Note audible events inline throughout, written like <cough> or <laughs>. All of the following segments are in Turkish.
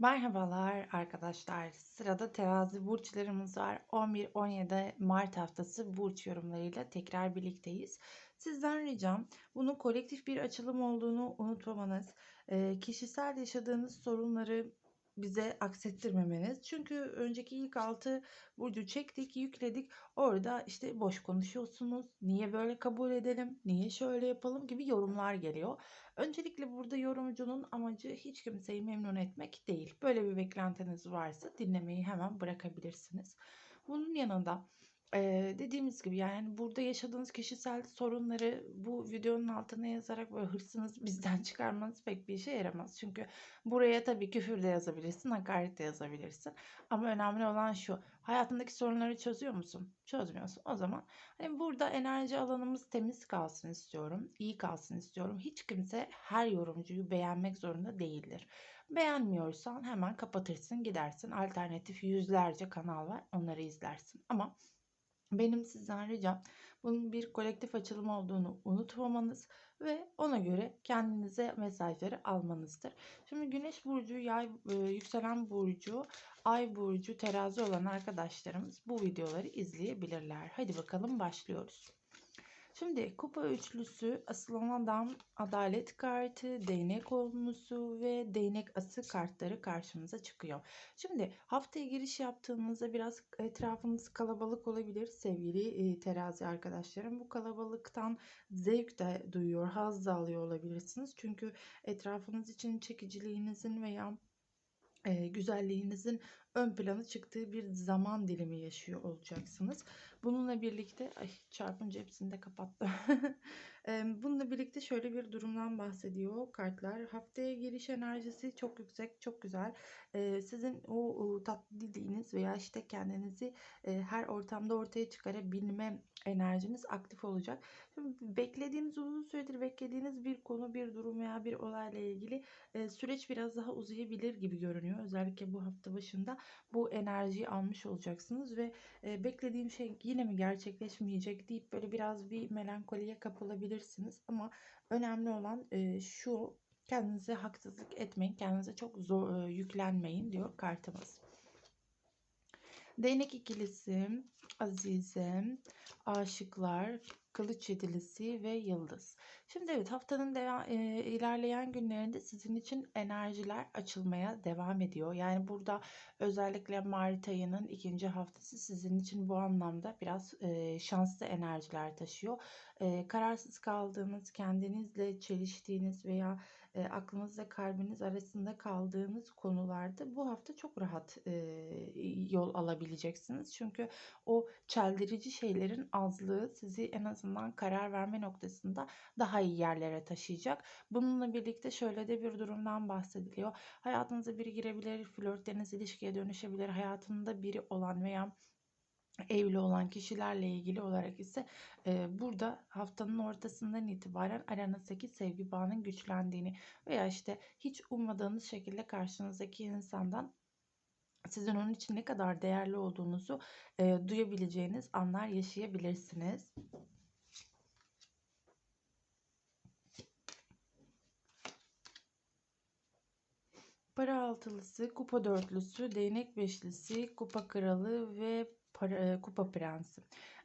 Merhabalar arkadaşlar. Sırada terazi burçlarımız var. 11-17 Mart haftası burç yorumlarıyla tekrar birlikteyiz. Sizden ricam bunun kolektif bir açılım olduğunu unutmamanız, kişisel yaşadığınız sorunları bize aksettirmemeniz. Çünkü önceki ilk altı burcu çektik, yükledik. Orada işte boş konuşuyorsunuz. Niye böyle kabul edelim? Niye şöyle yapalım gibi yorumlar geliyor. Öncelikle burada yorumcunun amacı hiç kimseyi memnun etmek değil. Böyle bir beklentiniz varsa dinlemeyi hemen bırakabilirsiniz. Bunun yanında Eee, dediğimiz gibi, yani, burada yaşadığınız kişisel sorunları bu videonun altına yazarak böyle hırsınızı bizden <laughs> çıkarmanız pek bir işe yaramaz. Çünkü buraya tabii küfür de yazabilirsin, hakaret de yazabilirsin. Ama önemli olan şu, hayatındaki sorunları çözüyor musun? Çözmüyorsun. O zaman hani burada enerji alanımız temiz kalsın istiyorum, iyi kalsın istiyorum. Hiç kimse her yorumcuyu beğenmek zorunda değildir. Beğenmiyorsan hemen kapatırsın, gidersin. Alternatif yüzlerce kanal var, onları izlersin. Ama benim sizden ricam bunun bir kolektif açılım olduğunu unutmamanız ve ona göre kendinize mesajları almanızdır. Şimdi Güneş burcu, Yay, e, yükselen burcu, Ay burcu, Terazi olan arkadaşlarımız bu videoları izleyebilirler. Hadi bakalım başlıyoruz. Şimdi kupa üçlüsü, asılan adam, adalet kartı, değnek olmusu ve değnek ası kartları karşımıza çıkıyor. Şimdi haftaya giriş yaptığımızda biraz etrafımız kalabalık olabilir sevgili e, terazi arkadaşlarım. Bu kalabalıktan zevk de duyuyor, haz da alıyor olabilirsiniz. Çünkü etrafınız için çekiciliğinizin veya e, güzelliğinizin ön plana çıktığı bir zaman dilimi yaşıyor olacaksınız. Bununla birlikte ay çarpınca hepsini de kapattım. <laughs> Bununla birlikte şöyle bir durumdan bahsediyor kartlar. Haftaya giriş enerjisi çok yüksek, çok güzel. Sizin o tatlı dediğiniz veya işte kendinizi her ortamda ortaya çıkarabilme enerjiniz aktif olacak. Beklediğiniz uzun süredir beklediğiniz bir konu, bir durum veya bir olayla ilgili süreç biraz daha uzayabilir gibi görünüyor. Özellikle bu hafta başında bu enerjiyi almış olacaksınız ve beklediğim şey yine mi gerçekleşmeyecek deyip böyle biraz bir melankoliye kapılabilirsiniz. Ama önemli olan şu kendinize haksızlık etmeyin. Kendinize çok zor yüklenmeyin diyor kartımız. Değnek ikilisi, Azize, Aşıklar, Kılıç Yedilisi ve Yıldız. Şimdi evet haftanın devam, e, ilerleyen günlerinde sizin için enerjiler açılmaya devam ediyor. Yani burada özellikle Mart ayının ikinci haftası sizin için bu anlamda biraz e, şanslı enerjiler taşıyor. E, kararsız kaldığınız, kendinizle çeliştiğiniz veya e, aklınızla kalbiniz arasında kaldığınız konularda bu hafta çok rahat e, yol alabileceksiniz. Çünkü o çeldirici şeylerin azlığı sizi en azından karar verme noktasında daha iyi yerlere taşıyacak. Bununla birlikte şöyle de bir durumdan bahsediliyor. Hayatınıza biri girebilir, flörtleriniz ilişkiye dönüşebilir. Hayatında biri olan veya evli olan kişilerle ilgili olarak ise e, burada haftanın ortasından itibaren aranızdaki sevgi bağının güçlendiğini veya işte hiç ummadığınız şekilde karşınızdaki insandan sizin onun için ne kadar değerli olduğunuzu e, duyabileceğiniz anlar yaşayabilirsiniz. Para altılısı, kupa dörtlüsü, değnek beşlisi, kupa kralı ve para, kupa prensi.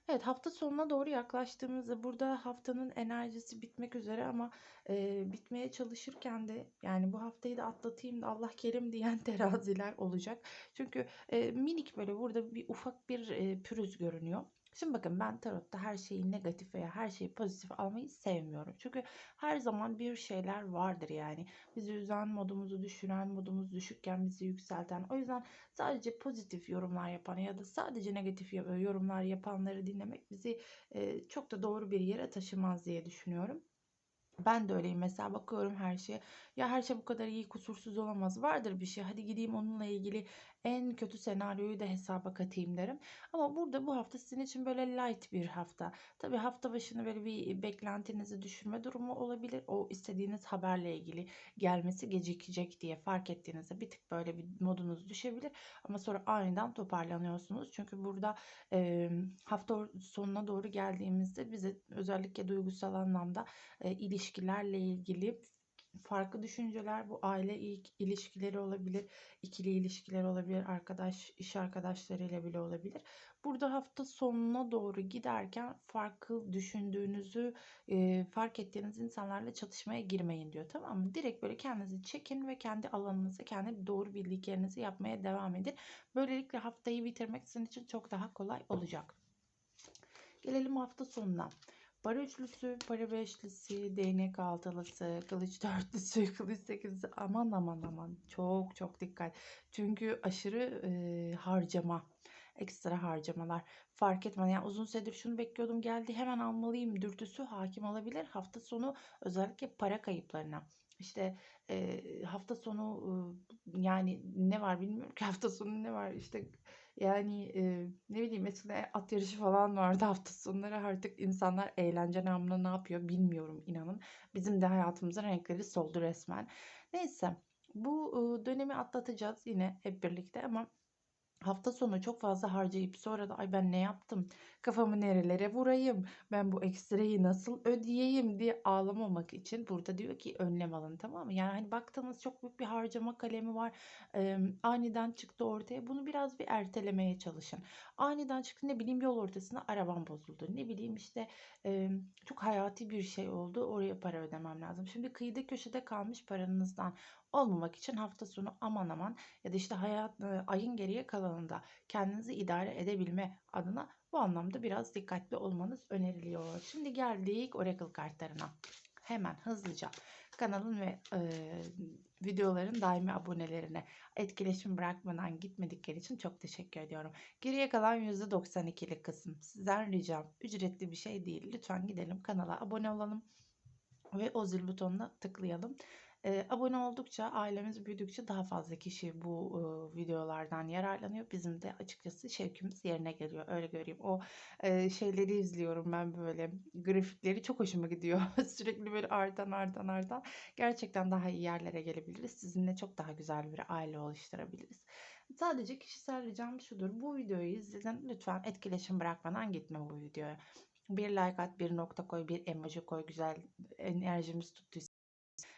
Evet hafta sonuna doğru yaklaştığımızda burada haftanın enerjisi bitmek üzere ama e, bitmeye çalışırken de yani bu haftayı da atlatayım da Allah kerim diyen <laughs> teraziler olacak. Çünkü e, minik böyle burada bir ufak bir e, pürüz görünüyor. Şimdi bakın ben tarotta her şeyi negatif veya her şeyi pozitif almayı sevmiyorum. Çünkü her zaman bir şeyler vardır yani. Bizi üzen, modumuzu düşüren, modumuz düşükken bizi yükselten. O yüzden sadece pozitif yorumlar yapan ya da sadece negatif yorumlar yapanları dinlemek bizi çok da doğru bir yere taşımaz diye düşünüyorum. Ben de öyleyim mesela bakıyorum her şeye. Ya her şey bu kadar iyi kusursuz olamaz. Vardır bir şey. Hadi gideyim onunla ilgili en kötü senaryoyu da hesaba katayım derim. Ama burada bu hafta sizin için böyle light bir hafta. Tabii hafta başını böyle bir beklentinizi düşürme durumu olabilir. O istediğiniz haberle ilgili gelmesi gecikecek diye fark ettiğinizde bir tık böyle bir modunuz düşebilir. Ama sonra aniden toparlanıyorsunuz. Çünkü burada e, hafta sonuna doğru geldiğimizde bize özellikle duygusal anlamda e, ilişkilerle ilgili farklı düşünceler bu aile ilk ilişkileri olabilir, ikili ilişkiler olabilir, arkadaş iş arkadaşlarıyla bile olabilir. Burada hafta sonuna doğru giderken farklı düşündüğünüzü e, fark ettiğiniz insanlarla çatışmaya girmeyin diyor tamam mı? Direkt böyle kendinizi çekin ve kendi alanınızı, kendi doğru bildiklerinizi yapmaya devam edin. Böylelikle haftayı bitirmek sizin için çok daha kolay olacak. Gelelim hafta sonuna. Para üçlüsü, para beşlisi, değnek altılısı, kılıç dörtlüsü, <laughs> kılıç sekizlisi aman aman aman çok çok dikkat. Çünkü aşırı e, harcama, ekstra harcamalar fark etmeden yani uzun süredir şunu bekliyordum geldi hemen almalıyım dürtüsü hakim olabilir. Hafta sonu özellikle para kayıplarına. İşte e, hafta sonu e, yani ne var bilmiyorum ki hafta sonu ne var işte yani, eee, ne bileyim eskiden at yarışı falan vardı <laughs> hafta sonları. Artık insanlar eğlence namına ne yapıyor bilmiyorum inanın. Bizim de hayatımızın renkleri soldu resmen. Neyse, bu, dönemi atlatacağız yine hep birlikte ama Hafta sonu çok fazla harcayıp sonra da ay ben ne yaptım? Kafamı nerelere vurayım? Ben bu ekstrayı nasıl ödeyeyim diye ağlamamak için burada diyor ki önlem alın tamam mı? Yani hani baktığınız çok büyük bir harcama kalemi var. Eee, aniden çıktı ortaya. Bunu biraz bir ertelemeye çalışın. Aniden çıktı ne bileyim yol ortasında arabam bozuldu. Ne bileyim işte eee, çok hayati bir şey oldu. Oraya para ödemem lazım. Şimdi kıyıda köşede kalmış paranızdan olmamak için hafta sonu aman aman ya da işte hayat ayın geriye kalanında kendinizi idare edebilme adına bu anlamda biraz dikkatli olmanız öneriliyor. Şimdi geldik Oracle kartlarına. Hemen hızlıca kanalın ve e, videoların daimi abonelerine etkileşim bırakmadan gitmedikleri için çok teşekkür ediyorum. Geriye kalan %92'lik kısım sizden ricam ücretli bir şey değil. Lütfen gidelim kanala abone olalım ve o zil butonuna tıklayalım. Eee, abone oldukça, ailemiz büyüdükçe daha fazla kişi bu, ııı, videolardan yararlanıyor. Bizim de açıkçası şevkimiz yerine geliyor. Öyle göreyim. O, eee, şeyleri izliyorum ben böyle, grafikleri çok hoşuma gidiyor. <laughs> Sürekli böyle artan, artan, artan. Gerçekten daha iyi yerlere gelebiliriz. Sizinle çok daha güzel bir aile oluşturabiliriz. Sadece kişisel ricam şudur. Bu videoyu izledin. Lütfen etkileşim bırakmadan gitme bu videoya. Bir like at, bir nokta koy, bir emoji koy. Güzel enerjimiz tuttuysa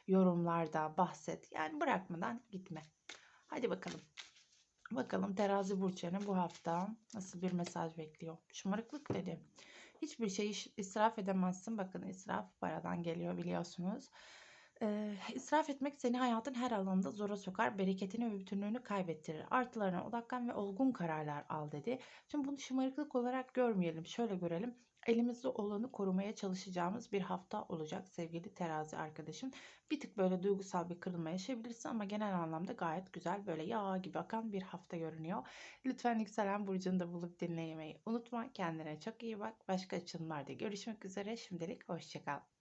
yorumlarda bahset. Yani bırakmadan gitme. Hadi bakalım. Bakalım terazi burçlarına bu hafta nasıl bir mesaj bekliyor. Şımarıklık dedi. Hiçbir şeyi israf edemezsin. Bakın israf paradan geliyor biliyorsunuz. Ee, israf etmek seni hayatın her alanında zora sokar, bereketini ve bütünlüğünü kaybettirir. Artılarına odaklan ve olgun kararlar al dedi. Şimdi bunu şımarıklık olarak görmeyelim. Şöyle görelim. Elimizde olanı korumaya çalışacağımız bir hafta olacak sevgili terazi arkadaşım. Bir tık böyle duygusal bir kırılma yaşayabilirsin ama genel anlamda gayet güzel böyle yağ gibi akan bir hafta görünüyor. Lütfen yükselen burcunu da bulup dinlemeyi unutma. Kendine çok iyi bak. Başka açılımlarda görüşmek üzere. Şimdilik hoşçakal.